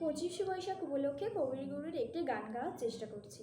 পঁচিশে বৈশাখ উপলক্ষে কবিগুরুর একটি গান গাওয়ার চেষ্টা করছি।